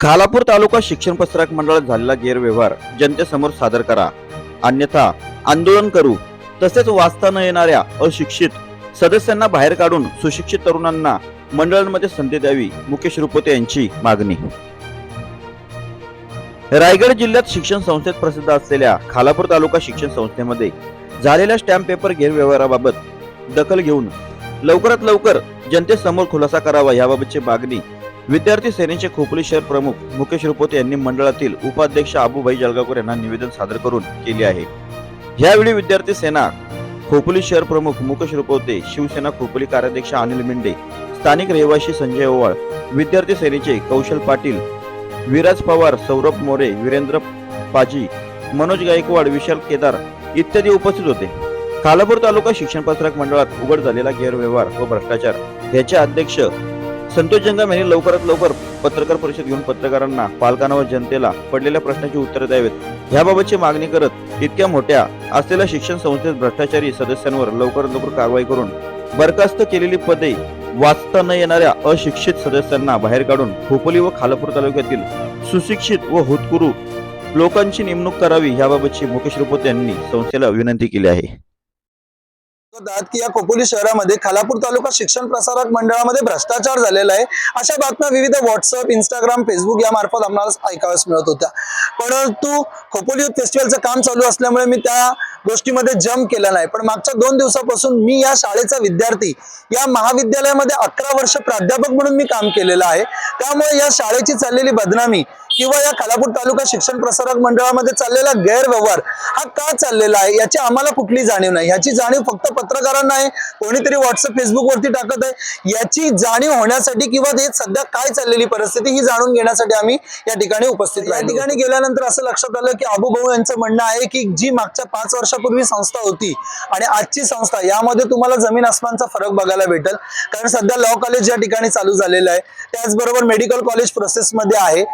खालापूर तालुका शिक्षण पत्रक मंडळात झालेला गैरव्यवहार जनतेसमोर सादर करा. अन्यथा आंदोलन करू. तसेच वाचता न येणाऱ्या अशिक्षित सदस्यांना बाहेर काढून सुशिक्षित तरुणांना मंडळांमध्ये संधी द्यावी मुकेश रुपोते यांची मागणी. रायगड जिल्ह्यात शिक्षण संस्थेत प्रसिद्ध असलेल्या खालापूर तालुका शिक्षण संस्थेमध्ये झालेल्या स्टॅम्प पेपर गैरव्यवहाराबाबत दखल घेऊन लवकरात लवकर जनतेसमोर खुलासा करावा याबाबतची मागणी विद्यार्थी सेनेचे खोपोली शहर प्रमुख मुकेश रुपोते यांनी मंडळातील उपाध्यक्ष आबूभाई जळगावकर यांना निवेदन सादर करून केले आहे. यावेळी विद्यार्थी सेना खोपोली शहर प्रमुख मुकेश रुपोते शिवसेना खोपोली कार्याध्यक्ष अनिल मेंढे स्थानिक रहिवासी संजय ओवाळ विद्यार्थी सेनेचे कौशल पाटील विराज पवार सौरभ मोरे वीरेंद्र पाजी मनोज गायकवाड विशाल केदार इत्यादी उपस्थित होते. खालापूर तालुका शिक्षण पत्रक मंडळात उघड झालेला गैरव्यवहार व भ्रष्टाचार याचे अध्यक्ष संतोष जंगम यांनी लवकरात लवकर पत्रकार परिषद घेऊन पत्रकारांना पालकांना व जनतेला पडलेल्या प्रश्नाची उत्तरे द्यावेत. याबाबतची मागणी करत इतक्या मोठ्या असलेल्या शिक्षण संस्थेत भ्रष्टाचारी सदस्यांवर लवकरात लवकर कारवाई करून बरखास्त केलेली पदे वाचता न येणाऱ्या अशिक्षित सदस्यांना बाहेर काढून खोपोली व खालापूर तालुक्यातील सुशिक्षित व हुतकुरू लोकांची नेमणूक करावी याबाबतची मुकेश रुपत यांनी संस्थेला विनंती केली आहे. की या खोपोली शहरामध्ये खालापूर तालुका शिक्षण प्रसारक मंडळामध्ये भ्रष्टाचार झालेला आहे. अशा बातम्या विविध व्हॉट्सअप इंस्टाग्राम फेसबुक या मार्फत आम्हाला ऐकाव्यास मिळत होत्या. परंतु खोपोली युथ फेस्टिवलचं काम चालू असल्यामुळे मी त्या गोष्टीमध्ये जम्प केला नाही. पण मागच्या दोन दिवसापासून मी या शाळेचा विद्यार्थी या महाविद्यालयामध्ये अकरा वर्ष प्राध्यापक म्हणून मी काम केलेलं आहे. त्यामुळे या शाळेची चाललेली बदनामी किंवा या खालापूर तालुका शिक्षण प्रसारक मंडळामध्ये चाललेला गैरव्यवहार हा का चाललेला आहे? याची आम्हाला कुठली जाणीव नाही. याची जाणीव फक्त पत्रकारांना आहे. कोणीतरी व्हॉट्सअप फेसबुक वरती टाकत आहे. याची जाणीव होण्यासाठी किंवा ते सध्या काय चाललेली परिस्थिती ही जाणून घेण्यासाठी आम्ही या ठिकाणी उपस्थित या ठिकाणी गेल्यानंतर असं लक्षात आलं की अबुभाऊ यांचं म्हणणं आहे की जी मागच्या पाच वर्षापूर्वी संस्था होती आणि आजची संस्था यामध्ये तुम्हाला जमीन आसमानचा फरक बघायला भेटेल. कारण सध्या लॉ कॉलेज या ठिकाणी चालू झालेलं आहे. त्याचबरोबर मेडिकल कॉलेज प्रोसेसमध्ये आहे.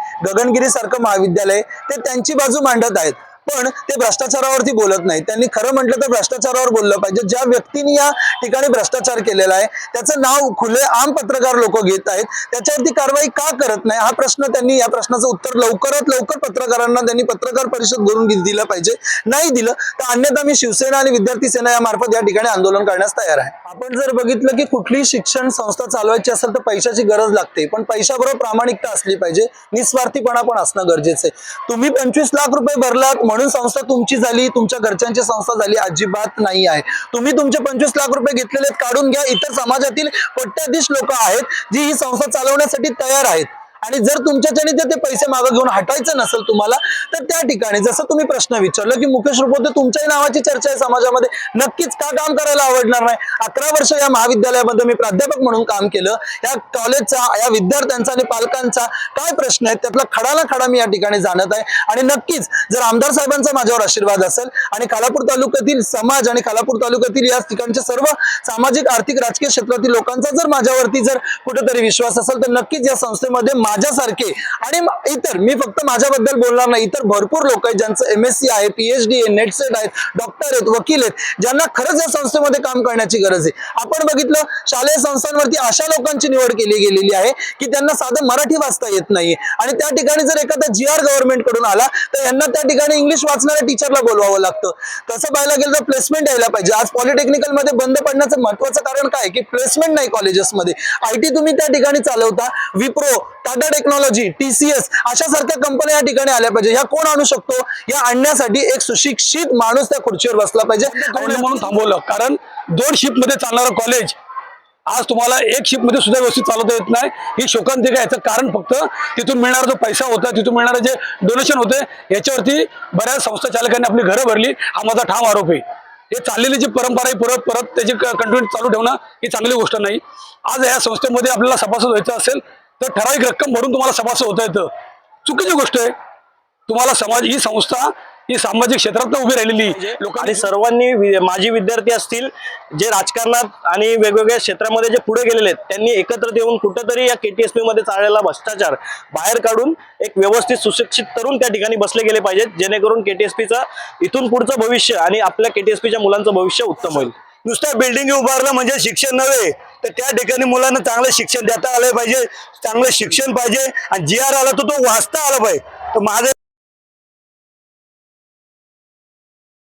भुवनगिरी सारखं महाविद्यालय ते त्यांची बाजू मांडत आहेत. पण ते भ्रष्टाचारावरती बोलत नाही त्यांनी खरं म्हटलं तर भ्रष्टाचारावर बोललं पाहिजे. ज्या व्यक्तीने या ठिकाणी भ्रष्टाचार केलेला आहे त्याचं नाव खुले आम पत्रकार लोक घेत आहेत त्याच्यावरती कारवाई का करत नाही? हा प्रश्न त्यांनी या प्रश्नाचं उत्तर लवकरात लवकर पत्रकारांना त्यांनी पत्रकार परिषद भरून दिलं पाहिजे. नाही दिलं तर अन्यथा मी शिवसेना आणि विद्यार्थी सेना या मार्फत या ठिकाणी आंदोलन करण्यास तयार आहे. आपण जर बघितलं की कुठलीही शिक्षण संस्था चालवायची असेल तर पैशाची गरज लागते. पण पैशाबरोबर प्रामाणिकता असली पाहिजे. निस्वार्थीपणा पण असणं गरजेचं आहे. तुम्ही पंचवीस लाख रुपये भरलात म्हणून संस्था तुमची झाली तुमच्या घरच्यांची संस्था झाली अजिबात नाही आहे. तुम्ही तुमचे पंचवीस लाख रुपये घेतलेले आहेत, काढून घ्या. इतर समाजातील कोट्याधीश लोक आहेत जी ही संस्था चालवण्यासाठी तयार आहेत. आणि जर तुमच्याच्याने ते- ते पैसे मागं घेऊन हटायचं नसेल तुम्हाला तर त्या ठिकाणी जसं तुम्ही प्रश्न विचारलं की मुकेश रुपोते तुमच्याही नावाची चर्चा आहे समाजामध्ये. नक्कीच का काम करायला आवडणार नाही? अकरा वर्ष या महाविद्यालयामध्ये मी प्राध्यापक म्हणून काम केलं. या कॉलेजचा या विद्यार्थ्यांचा आणि पालकांचा काय प्रश्न आहे त्यातला खडा ना खडा मी या ठिकाणी जाणत आहे. आणि नक्कीच जर आमदार साहेबांचा माझ्यावर आशीर्वाद असेल आणि खालापूर तालुक्यातील समाज आणि खालापूर तालुक्यातील या ठिकाणचे सर्व सामाजिक आर्थिक राजकीय क्षेत्रातील लोकांचा जर माझ्यावरती जर कुठेतरी विश्वास असेल तर नक्कीच या संस्थेमध्ये माझ्यासारखे. आणि इतर मी फक्त माझ्याबद्दल बोलणार नाही. इतर भरपूर लोक आहेत ज्यांचं एम एस सी आहे पीएचडी आहे नेटसेट आहेत डॉक्टर आहेत वकील आहेत ज्यांना खरंच या संस्थेमध्ये काम करण्याची गरज आहे. आपण बघितलं शालेय संस्थांवरती अशा लोकांची निवड केली गेलेली आहे की त्यांना साधं मराठी वाचता येत नाही आणि त्या ठिकाणी जर एखादा जी आर गव्हर्नमेंटकडून आला तर यांना त्या ठिकाणी इंग्लिश वाचणाऱ्या टीचरला बोलवावं लागतं. तसं पाहायला गेलं तर प्लेसमेंट यायला पाहिजे. आज पॉलिटेक्निकलमध्ये बंद पडण्याचं महत्वाचं कारण काय की प्लेसमेंट नाही कॉलेजेसमध्ये आय टी तुम्ही त्या ठिकाणी चालवता विप्रो टाटा टेक्नॉलॉजी टीसीएस अशा सारख्या कंपन्या या ठिकाणी आल्या पाहिजे. ह्या कोण आणू शकतो? या आणण्यासाठी एक सुशिक्षित माणूस त्या खुर्चीवर बसला पाहिजे. म्हणून थांबवलं. कारण दोन शिफ्टमध्ये चालणारं कॉलेज आज तुम्हाला एक शिफ्टमध्ये सुद्धा व्यवस्थित चालवता येत नाही. ही शोकांतिका याचं कारण फक्त तिथून मिळणारा जो पैसा होता तिथून मिळणारे जे डोनेशन होते याच्यावरती बऱ्याच संस्था चालकांनी आपली घरं भरली. हा माझा ठाम आरोप आहे. हे चाललेली जी परंपरा आहे परत परत त्याची कंटिन्यू चालू ठेवणं ही चांगली गोष्ट नाही. आज या संस्थेमध्ये आपल्याला सभासद व्हायचं असेल तर ठराविक रक्कम भरून तुम्हाला सभासद होता येतं. चुकीची गोष्ट आहे. तुम्हाला समाज ही संस्था ही सामाजिक क्षेत्रात उभी राहिलेली. लोकांनी आणि सर्वांनी माजी विद्यार्थी असतील जे राजकारणात आणि वेगवेगळ्या क्षेत्रामध्ये जे पुढे गेलेले आहेत त्यांनी एकत्र येऊन कुठंतरी या केटीएसपी मध्ये चाललेला भ्रष्टाचार बाहेर काढून एक व्यवस्थित सुशिक्षित तरुण त्या ठिकाणी बसले गेले पाहिजेत जेणेकरून केटीएसपीचा इथून पुढचं भविष्य आणि आपल्या केटीएसपीच्या मुलांचं भविष्य उत्तम होईल. नुसतं बिल्डिंग उभारलं म्हणजे शिक्षण नव्हे. तर त्या ठिकाणी मुलांना चांगलं शिक्षण देता आलं पाहिजे चांगलं शिक्षण पाहिजे. आणि जी आर आला तर तो वाचता आला पाहिजे. तर माझं